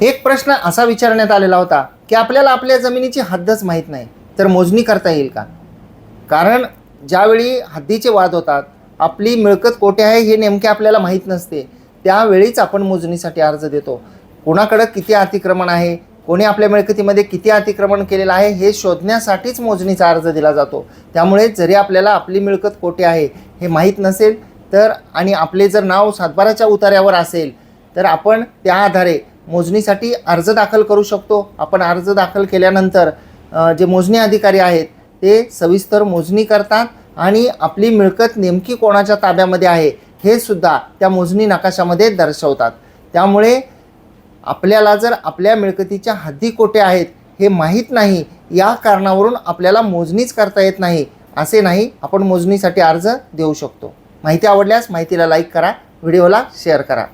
एक प्रश्न असा विचारण्यात आलेला होता की आपल्याला आपल्या जमिनीची हद्दच माहीत नाही तर मोजणी करता येईल का? कारण ज्यावेळी हद्दीचे वाद होतात आपली मिळकत कोठे आहे हे नेमके आपल्याला माहीत नसते. त्यावेळीच आपण मोजणीसाठी अर्ज देतो. कोणाकडं किती अतिक्रमण आहे कोणी आपल्या मिळकतीमध्ये किती अतिक्रमण केलेलं आहे हे शोधण्यासाठीच मोजणीचा अर्ज दिला जातो. त्यामुळे जरी आपल्याला आपली मिळकत कोठे आहे हे माहीत नसेल तर आणि आपले जर नाव सातबाराच्या उतार्यावर असेल तर आपण त्या आधारे मोजणीसाठी अर्ज दाखल करू शकतो. आपण अर्ज दाखल केल्यानंतर जे मोजणी अधिकारी आहेत ते सविस्तर मोजणी करतात आणि आपली मिळकत नेमकी कोणाच्या ताब्यामध्ये आहे हे सुद्धा त्या मोजणी नकाशामध्ये दर्शवतात. त्यामुळे आपल्याला जर आपल्या मिळकतीच्या हद्दी कोठे आहेत हे माहीत नाही या कारणावरून आपल्याला मोजणीच करता येत नाही असे नाही आपण मोजणीसाठी अर्ज देऊ शकतो. माहिती आवडल्यास माहितीला लाईक करा व्हिडिओला शेअर करा.